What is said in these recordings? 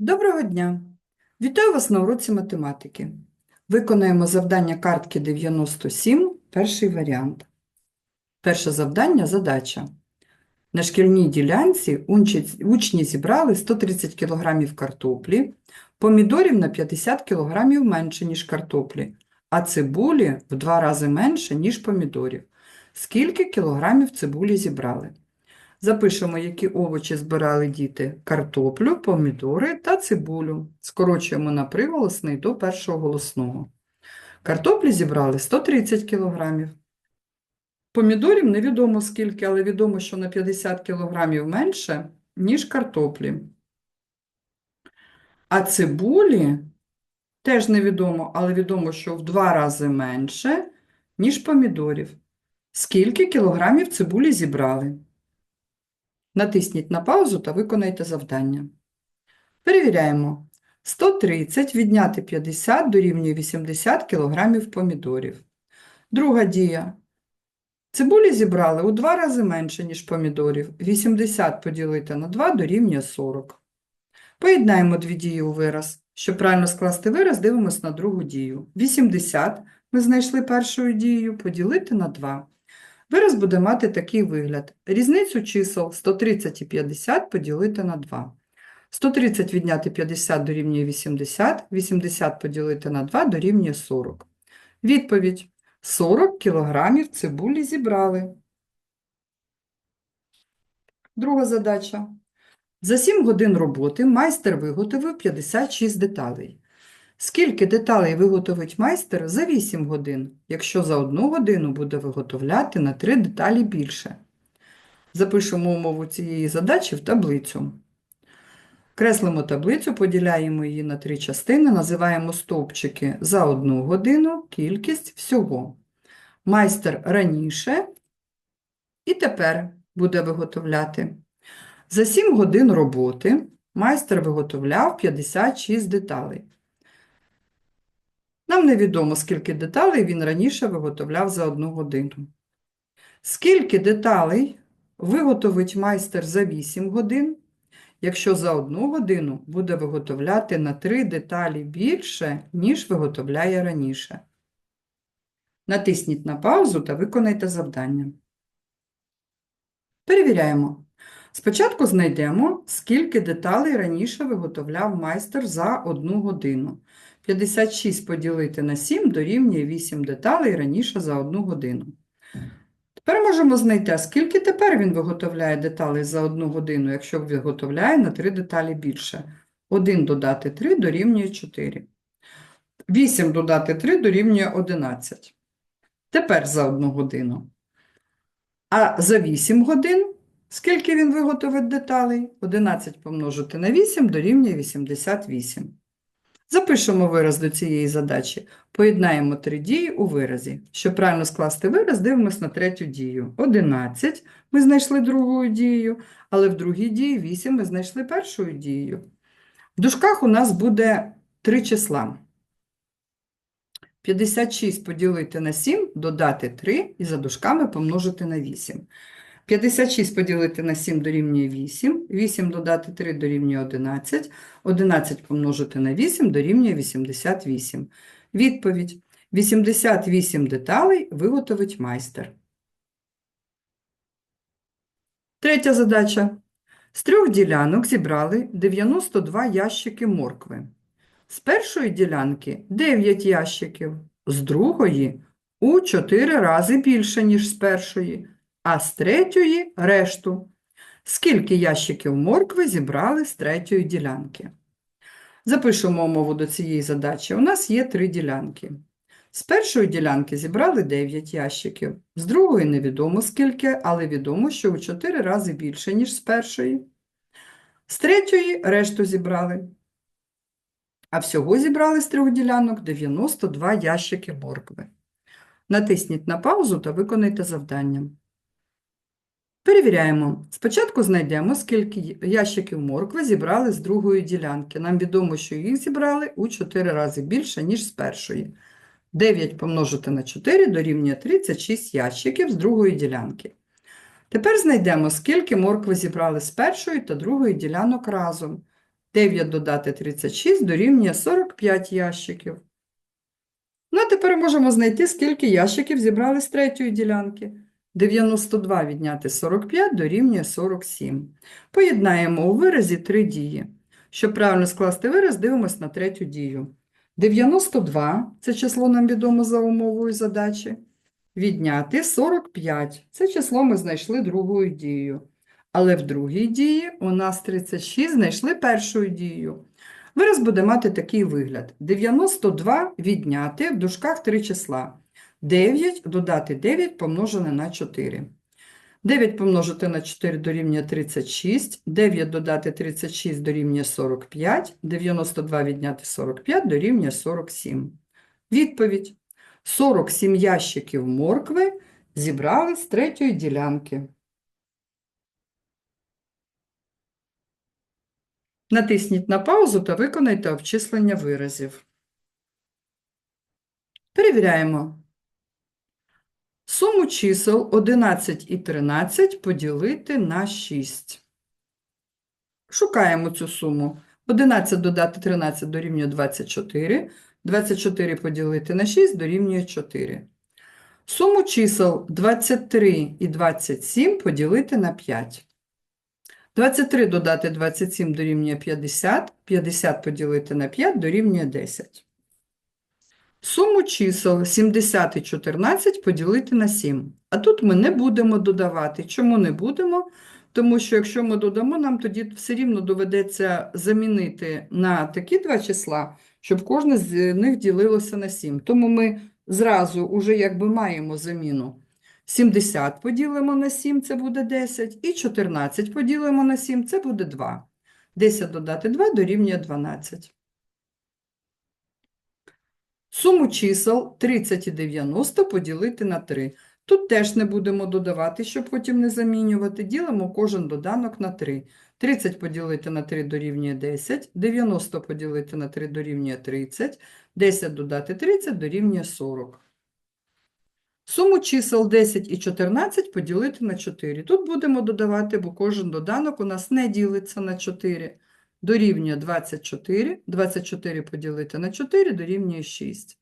Доброго дня! Вітаю вас на уроці математики. Виконаємо завдання картки 97, перший варіант. Перше завдання – задача. На шкільній ділянці учні зібрали 130 кг картоплі, помідорів на 50 кг менше, ніж картоплі, а цибулі в два рази менше, ніж помідорів. Скільки кілограмів цибулі зібрали? Запишемо, які овочі збирали діти: картоплю, помідори та цибулю. Скорочуємо на приголосний до першого голосного. Картоплі зібрали 130 кг. Помідорів невідомо скільки, але відомо, що на 50 кг менше, ніж картоплі. А цибулі теж невідомо, але відомо, що в два рази менше, ніж помідорів. Скільки кілограмів цибулі зібрали? Натисніть на паузу та виконайте завдання. Перевіряємо. 130 відняти 50 дорівнює 80 кг помідорів. Друга дія. Цибулі зібрали у два рази менше, ніж помідорів. 80 поділити на 2 дорівнює 40. Поєднаємо дві дії у вираз. Щоб правильно скласти вираз, дивимось на другу дію. 80 ми знайшли першою дією, поділити на 2. Вираз буде мати такий вигляд. Різницю чисел 130 і 50 поділити на 2. 130 відняти 50 дорівнює 80, 80 поділити на 2 дорівнює 40. Відповідь. 40 кілограмів цибулі зібрали. Друга задача. За 7 годин роботи майстер виготовив 56 деталей. Скільки деталей виготовить майстер за 8 годин, якщо за 1 годину буде виготовляти на 3 деталі більше? Запишемо умову цієї задачі в таблицю. Креслимо таблицю, поділяємо її на три частини, називаємо стовпчики за 1 годину, кількість всього. Майстер раніше і тепер буде виготовляти. За 7 годин роботи майстер виготовляв 56 деталей. Нам невідомо, скільки деталей він раніше виготовляв за одну годину. Скільки деталей виготовить майстер за 8 годин, якщо за одну годину буде виготовляти на 3 деталі більше, ніж виготовляє раніше? Натисніть на паузу та виконайте завдання. Перевіряємо. Спочатку знайдемо, скільки деталей раніше виготовляв майстер за одну годину. 56 поділити на 7 дорівнює 8 деталей раніше за одну годину. Тепер можемо знайти, скільки тепер він виготовляє деталей за одну годину, якщо виготовляє на 3 деталі більше. 1 додати 3 дорівнює 4. 8 додати 3 дорівнює 11. Тепер за одну годину. А за 8 годин скільки він виготовить деталей? 11 помножити на 8 дорівнює 88. Запишемо вираз до цієї задачі. Поєднаємо три дії у виразі. Щоб правильно скласти вираз, дивимося на третю дію. 11 ми знайшли другою дією, але в другій дії 8 ми знайшли першою дією. В дужках у нас буде три числа. 56 поділити на 7, додати 3 і за дужками помножити на 8. 56 поділити на 7 дорівнює 8, 8 додати 3 дорівнює 11, 11 помножити на 8 дорівнює 88. Відповідь. 88 деталей виготовить майстер. Третя задача. З трьох ділянок зібрали 92 ящики моркви. З першої ділянки 9 ящиків, з другої у 4 рази більше, ніж з першої а з третьої решту. Скільки ящиків моркви зібрали з третьої ділянки? Запишемо умову до цієї задачі. У нас є три ділянки. З першої ділянки зібрали 9 ящиків, з другої невідомо скільки, але відомо, що у 4 рази більше, ніж з першої. З третьої решту зібрали. А всього зібрали з трьох ділянок 92 ящики моркви. Натисніть на паузу та виконайте завдання. Перевіряємо. Спочатку знайдемо, скільки ящиків моркви зібрали з другої ділянки. Нам відомо, що їх зібрали у 4 рази більше, ніж з першої. 9 помножити на 4 дорівнює 36 ящиків з другої ділянки. Тепер знайдемо, скільки моркви зібрали з першої та другої ділянок разом. 9 додати 36 дорівнює 45 ящиків. Ну, а тепер можемо знайти, скільки ящиків зібрали з третьої ділянки. 92 відняти 45 дорівнює 47. Поєднаємо у виразі три дії. Щоб правильно скласти вираз, дивимось на третю дію. 92 – це число нам відомо за умовою задачі. Відняти 45 – це число ми знайшли другою дією. Але в другій дії у нас 36 знайшли першою дією. Вираз буде мати такий вигляд. 92 відняти в дужках три числа. 9 додати 9 помножене на 4. 9 помножити на 4 дорівнює 36, 9 додати 36 дорівнює 45, 92 відняти 45 дорівнює 47. Відповідь. 47 ящиків моркви зібрали з третьої ділянки. Натисніть на паузу та виконайте обчислення виразів. Перевіряємо. Суму чисел 11 і 13 поділити на 6. Шукаємо цю суму. 11 додати 13 дорівнює 24. 24 поділити на 6 дорівнює 4. Суму чисел 23 і 27 поділити на 5. 23 додати 27 дорівнює 50. 50 поділити на 5 дорівнює 10. Суму чисел 70 і 14 поділити на 7. А тут ми не будемо додавати. Чому не будемо? Тому що якщо ми додамо, нам тоді все рівно доведеться замінити на такі два числа, щоб кожне з них ділилося на 7. Тому ми зразу уже якби маємо заміну. 70 поділимо на 7, це буде 10, і 14 поділимо на 7, це буде 2. 10 додати 2 дорівнює 12. Суму чисел 30 і 90 поділити на 3. Тут теж не будемо додавати, щоб потім не замінювати. Ділимо кожен доданок на 3. 30 поділити на 3 дорівнює 10, 90 поділити на 3 дорівнює 30, 10 додати 30 дорівнює 40. Суму чисел 10 і 14 поділити на 4. Тут будемо додавати, бо кожен доданок у нас не ділиться на 4. Дорівнює 24. 24 поділити на 4 дорівнює 6.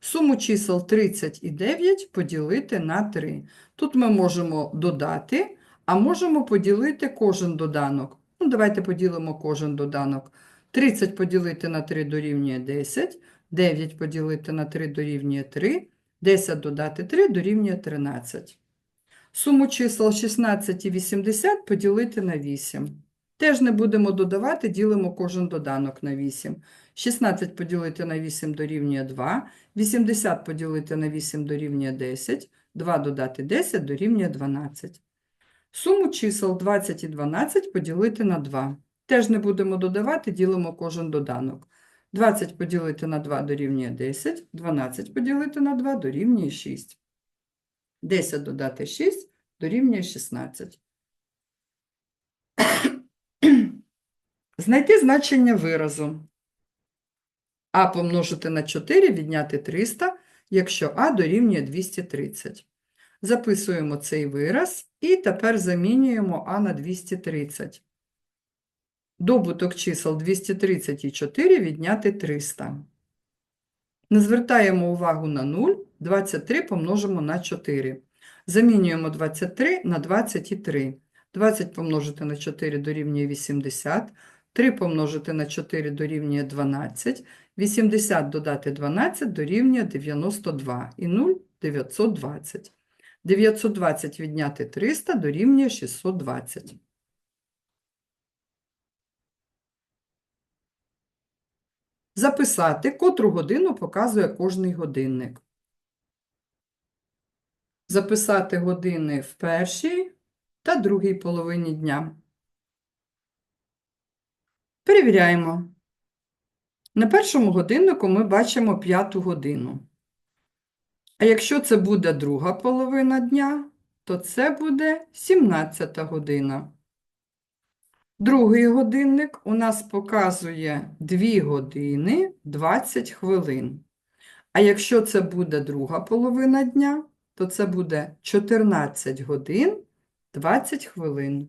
Суму чисел 30 і 9 поділити на 3. Тут ми можемо додати, а можемо поділити кожен доданок. Ну, давайте поділимо кожен доданок. 30 поділити на 3 дорівнює 10, 9 поділити на 3 дорівнює 3, 10 додати 3 дорівнює 13. Суму чисел 16 і 80 поділити на 8. Теж не будемо додавати, ділимо кожен доданок на 8. 16 поділити на 8 дорівнює 2, 80 поділити на 8 дорівнює 10, 2 додати 10 дорівнює 12. Суму чисел 20 і 12 поділити на 2. Теж не будемо додавати, ділимо кожен доданок. 20 поділити на 2 дорівнює 10, 12 поділити на 2 дорівнює 6. 10 додати 6 дорівнює 16. Знайти значення виразу. А помножити на 4 відняти 300, якщо А дорівнює 230. Записуємо цей вираз і тепер замінюємо А на 230. Добуток чисел 230 і 4 відняти 300. Не звертаємо увагу на 0, 23 помножимо на 4. Замінюємо 23 на 23. 20 помножити на 4 дорівнює 80. 3 помножити на 4 дорівнює 12. 80 додати 12 дорівнює 92. І 0 – 920. 920 відняти 300 дорівнює 620. Записати, котру годину показує кожний годинник. Записати години в першій та другій половині дня. Перевіряємо. На першому годиннику ми бачимо п'яту годину. А якщо це буде друга половина дня, то це буде 17 година. Другий годинник у нас показує 2 години 20 хвилин. А якщо це буде друга половина дня, то це буде 14 годин 20 хвилин.